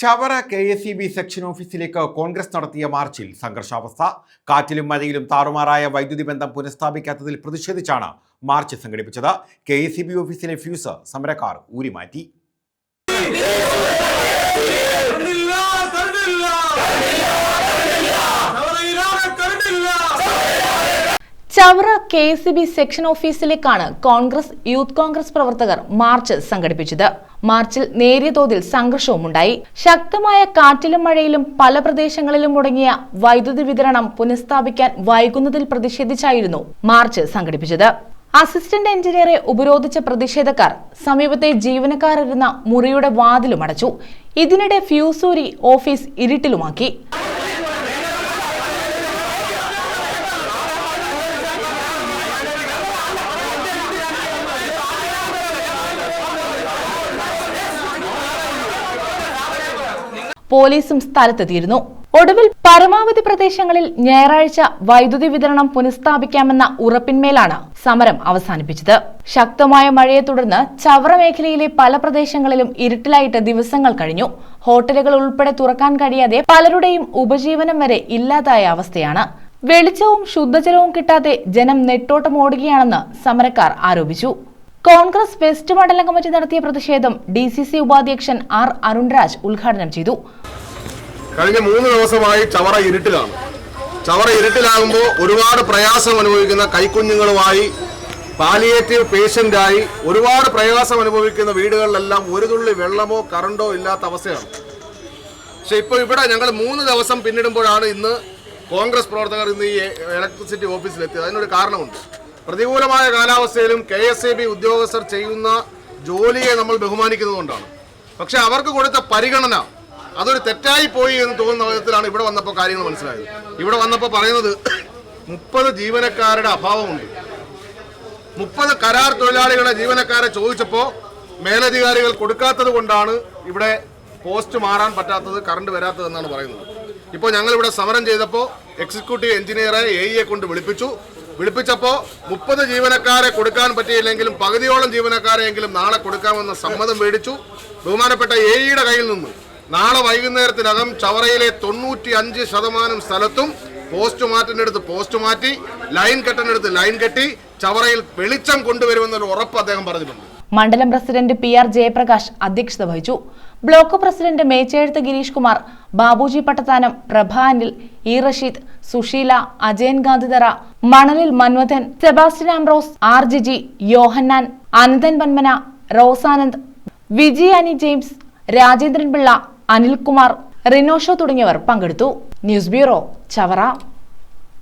Chavara K S E B section ഓഫീസിലേക്ക് കോൺഗ്രസ് നടത്തിയ മാർച്ചിൽ സംഘർഷാവസ്ഥ. കാറ്റിലും മഴയിലും താറുമാറായ വൈദ്യുതി ബന്ധം പുനഃസ്ഥാപിക്കാത്തതിൽ പ്രതിഷേധിച്ചാണ് മാർച്ച് സംഘടിപ്പിച്ചത്. കെ എസ് ഇ ബി ഓഫീസിലെ ഫ്യൂസ് സമരക്കാർ ഊരിമാറ്റി. Chavara K C B section ഓഫീസിലേക്കാണ് Congress youth Congress പ്രവർത്തകർ മാർച്ച് സംഘടിപ്പിച്ചത്. മാർച്ചിൽ നേരിയ തോതിൽ സംഘർഷവുമുണ്ടായി. ശക്തമായ കാറ്റിലും മഴയിലും പല പ്രദേശങ്ങളിലും മുടങ്ങിയ വൈദ്യുതി വിതരണം പുനഃസ്ഥാപിക്കാൻ വൈകുന്നതിൽ പ്രതിഷേധിച്ചായിരുന്നു മാർച്ച് സംഘടിപ്പിച്ചത്. അസിസ്റ്റന്റ് എഞ്ചിനീയറെ ഉപരോധിച്ച പ്രതിഷേധക്കാർ സമീപത്തെ ജീവനക്കാരിരുന്ന മുറിയുടെ വാതിലും അടച്ചു. ഇതിനിടെ ഫ്യൂസൂരി ഓഫീസ് ഇരുട്ടിലുമാക്കി. പോലീസും സ്ഥലത്തെത്തിയിരുന്നു. ഒടുവിൽ പരമാവധി പ്രദേശങ്ങളിൽ ഞായറാഴ്ച വൈദ്യുതി വിതരണം പുനഃസ്ഥാപിക്കാമെന്ന ഉറപ്പിന്മേലാണ് സമരം അവസാനിപ്പിച്ചത്. ശക്തമായ മഴയെ തുടർന്ന് ചവറ മേഖലയിലെ പല പ്രദേശങ്ങളിലും ഇരുട്ടിലായിട്ട് ദിവസങ്ങൾ കഴിഞ്ഞു. ഹോട്ടലുകൾ ഉൾപ്പെടെ തുറക്കാൻ കഴിയാതെ പലരുടെയും ഉപജീവനം വരെ ഇല്ലാതായ അവസ്ഥയാണ്. വെളിച്ചവും ശുദ്ധജലവും കിട്ടാതെ ജനം നെട്ടോട്ടം ഓടുകയാണെന്ന് സമരക്കാർ ആരോപിച്ചു. കോൺഗ്രസ് വെസ്റ്റ് മണ്ഡലം കമ്മിറ്റി നടത്തിയ പ്രതിഷേധം ഡി സി സി ഉപാധ്യക്ഷൻ ആർ അരുൺരാജ് ഉദ്ഘാടനം ചെയ്തു. കഴിഞ്ഞ മൂന്ന് ദിവസമായി ചവറ ഇരുട്ടിലാണ്. ചവറ ഇരുട്ടിലാകുമ്പോൾ ഒരുപാട് പ്രയാസം അനുഭവിക്കുന്ന കൈക്കുഞ്ഞുങ്ങളുമായി പാലിയേറ്റീവ് പേഷ്യന്റായി ഒരുപാട് പ്രയാസം അനുഭവിക്കുന്ന വീടുകളിലെല്ലാം ഒരു തുള്ളി വെള്ളമോ കറണ്ടോ ഇല്ലാത്ത അവസ്ഥയാണ്. പക്ഷെ ഇപ്പോൾ ഇവിടെ ഞങ്ങൾ മൂന്ന് ദിവസം പിന്നിടുമ്പോഴാണ് ഇന്ന് കോൺഗ്രസ് പ്രവർത്തകർ ഇന്ന് ഈ ഇലക്ട്രിസിറ്റി ഓഫീസിലെത്തിയത് അതിനൊരു കാരണമുണ്ട്. പ്രതികൂലമായ കാലാവസ്ഥയിലും കെ എസ് എ ബി ഉദ്യോഗസ്ഥർ ചെയ്യുന്ന ജോലിയെ നമ്മൾ ബഹുമാനിക്കുന്നതുകൊണ്ടാണ്. പക്ഷെ അവർക്ക് കൊടുത്ത പരിഗണന അതൊരു തെറ്റായി പോയി എന്ന് തോന്നുന്ന വിധത്തിലാണ് ഇവിടെ വന്നപ്പോൾ കാര്യങ്ങൾ മനസ്സിലായത്. ഇവിടെ വന്നപ്പോൾ പറയുന്നത് മുപ്പത് ജീവനക്കാരുടെ അഭാവമുണ്ട്. മുപ്പത് കരാർ തൊഴിലാളികളെ ജീവനക്കാരെ ചോദിച്ചപ്പോൾ മേലധികാരികൾ കൊടുക്കാത്തത് കൊണ്ടാണ് ഇവിടെ പോസ്റ്റ് മാറാൻ പറ്റാത്തത് കറണ്ട് വരാത്തത് എന്നാണ് പറയുന്നത്. ഇപ്പോൾ ഞങ്ങൾ ഇവിടെ സമരം ചെയ്തപ്പോൾ എക്സിക്യൂട്ടീവ് എഞ്ചിനീയറെ എ ഇയെ കൊണ്ട് വിളിപ്പിച്ചു. വിളിപ്പിച്ചപ്പോൾ മുപ്പത് ജീവനക്കാരെ കൊടുക്കാൻ പറ്റിയില്ലെങ്കിലും പകുതിയോളം ജീവനക്കാരെയെങ്കിലും നാളെ കൊടുക്കാമെന്ന സമ്മതം മേടിച്ചു. ബഹുമാനപ്പെട്ട എ ഇയുടെ കയ്യിൽ നിന്ന് നാളെ വൈകുന്നേരത്തിനകം ചവറയിലെ തൊണ്ണൂറ്റി അഞ്ച് ശതമാനം സ്ഥലത്തും പോസ്റ്റ് മാറ്റിനടുത്ത് പോസ്റ്റ് മാറ്റി ലൈൻ കെട്ടിനടുത്ത് ലൈൻ കെട്ടി ചവറയിൽ വെളിച്ചം കൊണ്ടുവരുമെന്നൊരു ഉറപ്പ് അദ്ദേഹം പറഞ്ഞിട്ടുണ്ട്. മണ്ഡലം പ്രസിഡന്റ് പി ആർ ജയപ്രകാശ് അധ്യക്ഷത വഹിച്ചു. Block president Mechezhuth Girish Kumar Babuji Pattathanam Prabha Anil E Rasheed Susheela Ajayan Gandhithara Manalil Manvathan Sebastian Ambrose R Jiji Yohannan Ananthan Panmana Rosanand Viji Ani James Rajendran Pillai Anilkumar Rinosho തുടങ്ങിയവർ പങ്കെടുത്തു. News bureau Chavara.